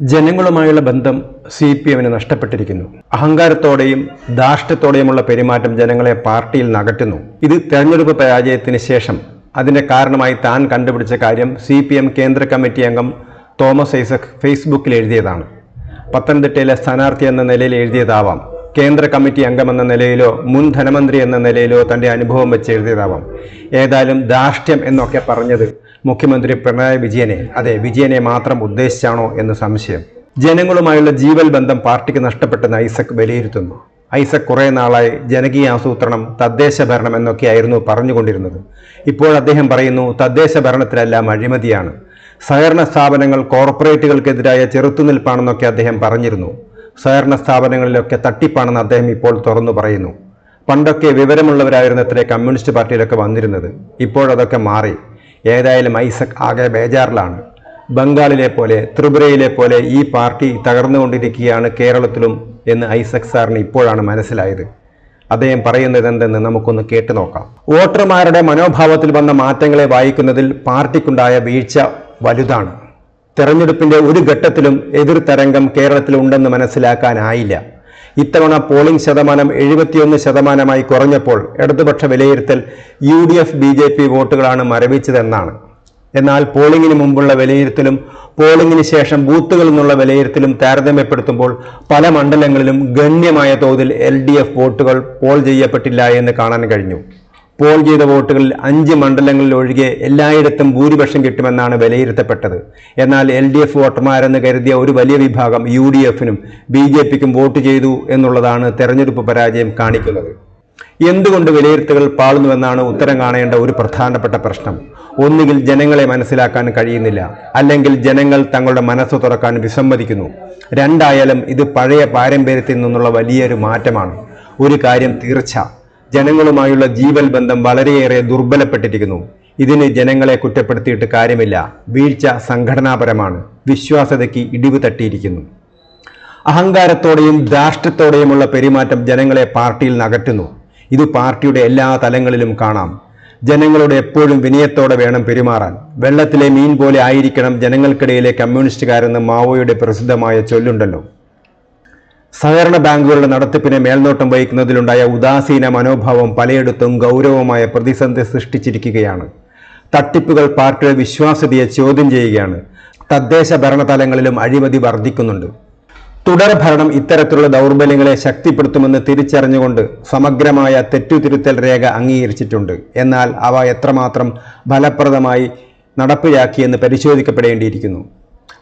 ജനങ്ങളുമായുള്ള ബന്ധം C P എമ്മിന് നഷ്ടപ്പെട്ടിരിക്കുന്നു. അഹങ്കാരത്തോടെയും ധാർഷ്ട്യത്തോടെയുമുള്ള പെരുമാറ്റം ജനങ്ങളെ പാർട്ടിയിൽ നകറ്റുന്നു. ഇത് തെരഞ്ഞെടുപ്പ് പരാജയത്തിന് ശേഷം അതിന്റെ കാരണമായി താൻ കണ്ടുപിടിച്ച കാര്യം സി പി എം കേന്ദ്ര കമ്മിറ്റി അംഗം തോമസ് ഐസക് ഫേസ്ബുക്കിൽ എഴുതിയതാണ്. പത്തനംതിട്ടയിലെ സ്ഥാനാർത്ഥി എന്ന നിലയിൽ എഴുതിയതാവാം. കേന്ദ്ര കമ്മിറ്റി അംഗമെന്ന നിലയിലോ മുൻ ധനമന്ത്രി എന്ന നിലയിലോ തന്റെ അനുഭവം വെച്ച് എഴുതിയതാവാം. ഏതായാലും ധാർഷ്ട്യം എന്നൊക്കെ പറഞ്ഞത് മുഖ്യമന്ത്രി പിണറായി വിജയനെ അതെ വിജയനെ മാത്രം ഉദ്ദേശിച്ചാണോ എന്ന് സംശയം. ജനങ്ങളുമായുള്ള ജീവൽ ബന്ധം പാർട്ടിക്ക് നഷ്ടപ്പെട്ടെന്ന് ഐസക് വിലയിരുത്തുന്നു. ഐസക് കുറെ നാളായി ജനകീയ ആസൂത്രണം തദ്ദേശ ഭരണം എന്നൊക്കെയായിരുന്നു പറഞ്ഞുകൊണ്ടിരുന്നത്. ഇപ്പോൾ അദ്ദേഹം പറയുന്നു തദ്ദേശ ഭരണത്തിലെല്ലാം അഴിമതിയാണ്. സഹകരണ സ്ഥാപനങ്ങൾ കോർപ്പറേറ്റുകൾക്കെതിരായ ചെറുത്തുനിൽപ്പാണെന്നൊക്കെ അദ്ദേഹം പറഞ്ഞിരുന്നു. സഹകരണ സ്ഥാപനങ്ങളിലൊക്കെ തട്ടിപ്പാണെന്ന് അദ്ദേഹം ഇപ്പോൾ തുറന്നു പറയുന്നു. പണ്ടൊക്കെ വിവരമുള്ളവരായിരുന്നത്രേ കമ്മ്യൂണിസ്റ്റ് പാർട്ടിയിലൊക്കെ വന്നിരുന്നത്. ഇപ്പോഴതൊക്കെ മാറി. ഏതായാലും ഐസക് ആകെ ബേജാറിലാണ്. ബംഗാളിലെ പോലെ ത്രിപുരയിലെ പോലെ ഈ പാർട്ടി തകർന്നുകൊണ്ടിരിക്കുകയാണ് കേരളത്തിലും എന്ന് ഐസക് സാറിന് ഇപ്പോഴാണ് മനസ്സിലായത്. അദ്ദേഹം പറയുന്നത് എന്തെന്ന് നമുക്കൊന്ന് കേട്ടു നോക്കാം. വോട്ടർമാരുടെ മനോഭാവത്തിൽ വന്ന മാറ്റങ്ങളെ വായിക്കുന്നതിൽ പാർട്ടിക്കുണ്ടായ വീഴ്ച വലുതാണ്. തെരഞ്ഞെടുപ്പിന്റെ ഒരു ഘട്ടത്തിലും എതിർ തരംഗം കേരളത്തിൽ ഉണ്ടെന്ന് മനസ്സിലാക്കാനായില്ല. ഇത്തവണ പോളിംഗ് ശതമാനം എഴുപത്തിയൊന്ന് ശതമാനമായി കുറഞ്ഞപ്പോൾ ഇടതുപക്ഷ വിലയിരുത്തൽ U D F B J P വോട്ടുകളാണ് മരവിച്ചതെന്നാണ്. എന്നാൽ പോളിംഗിന് മുമ്പുള്ള വിലയിരുത്തലും പോളിംഗിന് ശേഷം ബൂത്തുകളിൽ നിന്നുള്ള വിലയിരുത്തലും താരതമ്യപ്പെടുത്തുമ്പോൾ പല മണ്ഡലങ്ങളിലും ഗണ്യമായ തോതിൽ എൽ ഡി എഫ് വോട്ടുകൾ പോൾ ചെയ്യപ്പെട്ടില്ല എന്ന് കാണാൻ കഴിഞ്ഞു. പോൾ ചെയ്ത വോട്ടുകളിൽ അഞ്ച് മണ്ഡലങ്ങളിൽ ഒഴികെ എല്ലായിടത്തും ഭൂരിപക്ഷം കിട്ടുമെന്നാണ് വിലയിരുത്തപ്പെട്ടത്. എന്നാൽ എൽ ഡി എഫ് വോട്ടർമാരെന്ന് കരുതിയ ഒരു വലിയ വിഭാഗം യു ഡി എഫിനും ബി ജെ പിക്കും വോട്ട് ചെയ്തു എന്നുള്ളതാണ് തെരഞ്ഞെടുപ്പ് പരാജയം കാണിക്കുന്നത്. എന്തുകൊണ്ട് വിലയിരുത്തുകൾ പാളുന്നുവെന്നാണ് ഉത്തരം കാണേണ്ട ഒരു പ്രധാനപ്പെട്ട പ്രശ്നം. ഒന്നുകിൽ ജനങ്ങളെ മനസ്സിലാക്കാൻ കഴിയുന്നില്ല അല്ലെങ്കിൽ ജനങ്ങൾ തങ്ങളുടെ മനസ്സ് തുറക്കാൻ വിസമ്മതിക്കുന്നു. രണ്ടായാലും ഇത് പഴയ പാരമ്പര്യത്തിൽ നിന്നുള്ള വലിയൊരു മാറ്റമാണ്. ഒരു കാര്യം തീർച്ച ജനങ്ങളുമായുള്ള ജീവൽ ബന്ധം വളരെയേറെ ദുർബലപ്പെട്ടിരിക്കുന്നു. ഇതിന് ജനങ്ങളെ കുറ്റപ്പെടുത്തിയിട്ട് കാര്യമില്ല. വീഴ്ച സംഘടനാപരമാണ്. വിശ്വാസതയ്ക്ക് ഇടിവ് തട്ടിയിരിക്കുന്നു. അഹങ്കാരത്തോടെയും ധാർഷ്ട്യത്തോടെയുമുള്ള പെരുമാറ്റം ജനങ്ങളെ പാർട്ടിയിൽ നകറ്റുന്നു. ഇത് പാർട്ടിയുടെ എല്ലാ തലങ്ങളിലും കാണാം. ജനങ്ങളോട് എപ്പോഴും വിനയത്തോടെ വേണം പെരുമാറാൻ. വെള്ളത്തിലെ മീൻ പോലെ ആയിരിക്കണം ജനങ്ങൾക്കിടയിലെ കമ്മ്യൂണിസ്റ്റുകാരെന്ന് മാവോയുടെ പ്രസിദ്ധമായ ചൊല്ലുണ്ടല്ലോ. സഹകരണ ബാങ്കുകളുടെ നടത്തിപ്പിനെ മേൽനോട്ടം വഹിക്കുന്നതിലുണ്ടായ ഉദാസീന മനോഭാവം പലയിടത്തും ഗൗരവമായ പ്രതിസന്ധി സൃഷ്ടിച്ചിരിക്കുകയാണ്. തട്ടിപ്പുകൾ പാർട്ടിയുടെ വിശ്വാസ്യതയെ ചോദ്യം ചെയ്യുകയാണ്. തദ്ദേശ ഭരണ തലങ്ങളിലും അഴിമതി വർദ്ധിക്കുന്നുണ്ട്. തുടർഭരണം ഇത്തരത്തിലുള്ള ദൗർബല്യങ്ങളെ ശക്തിപ്പെടുത്തുമെന്ന് തിരിച്ചറിഞ്ഞുകൊണ്ട് സമഗ്രമായ തെറ്റുതിരുത്തൽ രേഖ അംഗീകരിച്ചിട്ടുണ്ട്. എന്നാൽ അവ എത്രമാത്രം ഫലപ്രദമായി നടപ്പിലാക്കിയെന്ന് പരിശോധിക്കപ്പെടേണ്ടിയിരിക്കുന്നു.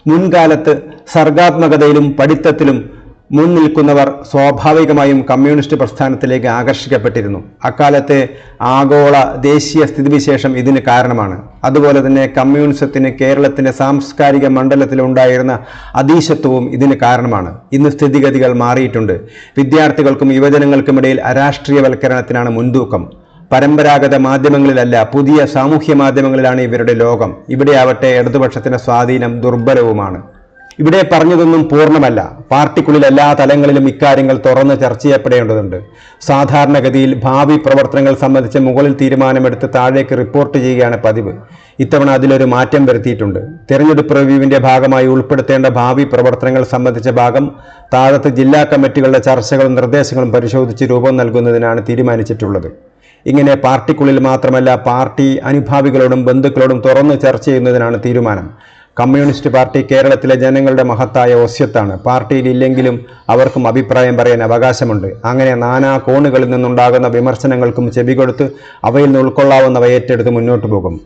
മുൻകാലത്ത് സർഗാത്മകതയിലും പഠിത്തത്തിലും മുൻ നിൽക്കുന്നവർ സ്വാഭാവികമായും കമ്മ്യൂണിസ്റ്റ് പ്രസ്ഥാനത്തിലേക്ക് ആകർഷിക്കപ്പെട്ടിരുന്നു. അക്കാലത്തെ ആഗോള ദേശീയ സ്ഥിതിവിശേഷം ഇതിന് കാരണമാണ്. അതുപോലെ തന്നെ കമ്മ്യൂണിസത്തിന് കേരളത്തിന്റെ സാംസ്കാരിക മണ്ഡലത്തിലുണ്ടായിരുന്ന അതീശത്വവും ഇതിന് കാരണമാണ്. ഇന്ന് സ്ഥിതിഗതികൾ മാറിയിട്ടുണ്ട്. വിദ്യാർത്ഥികൾക്കും യുവജനങ്ങൾക്കുമിടയിൽ അരാഷ്ട്രീയവൽക്കരണത്തിനാണ് മുൻതൂക്കം. പരമ്പരാഗത മാധ്യമങ്ങളിലല്ല പുതിയ സാമൂഹ്യ മാധ്യമങ്ങളിലാണ് ഇവരുടെ ലോകം. ഇവിടെയാവട്ടെ ഇടതുപക്ഷത്തിന്റെ സ്വാധീനം ദുർബലവുമാണ്. ഇവിടെ പറഞ്ഞതൊന്നും പൂർണമല്ല. പാർട്ടിക്കുള്ളിൽ എല്ലാ തലങ്ങളിലും ഇക്കാര്യങ്ങൾ തുറന്ന് ചർച്ച ചെയ്യപ്പെടേണ്ടതുണ്ട്. സാധാരണഗതിയിൽ ഭാവി പ്രവർത്തനങ്ങൾ സംബന്ധിച്ച് മുകളിൽ തീരുമാനമെടുത്ത് താഴേക്ക് റിപ്പോർട്ട് ചെയ്യുകയാണ് പതിവ്. ഇത്തവണ അതിലൊരു മാറ്റം വരുത്തിയിട്ടുണ്ട്. തെരഞ്ഞെടുപ്പ് റിവ്യൂവിന്റെ ഭാഗമായി ഉൾപ്പെടുത്തേണ്ട ഭാവി പ്രവർത്തനങ്ങൾ സംബന്ധിച്ച ഭാഗം താഴത്ത് ജില്ലാ കമ്മിറ്റികളുടെ ചർച്ചകളും നിർദ്ദേശങ്ങളും പരിശോധിച്ച് രൂപം നൽകുന്നതിനാണ് തീരുമാനിച്ചിട്ടുള്ളത്. ഇങ്ങനെ പാർട്ടിക്കുള്ളിൽ മാത്രമല്ല പാർട്ടി അനുഭാവികളോടും ബന്ധുക്കളോടും തുറന്ന് ചർച്ച ചെയ്യുന്നതിനാണ് തീരുമാനം. കമ്മ്യൂണിസ്റ്റ് പാർട്ടി കേരളത്തിലെ ജനങ്ങളുടെ മഹത്തായ ഓസ്യത്താണ്. പാർട്ടിയിൽ ഇല്ലെങ്കിലും അവർക്കും അഭിപ്രായം പറയാൻ അവകാശമുണ്ട്. അങ്ങനെ നാനാ കോണുകളിൽ നിന്നുണ്ടാകുന്ന വിമർശനങ്ങൾക്കും ചെവികൊടുത്ത് അവയിൽ നിന്ന് ഉൾക്കൊള്ളാവുന്നവ ഏറ്റെടുത്ത് മുന്നോട്ടു പോകും.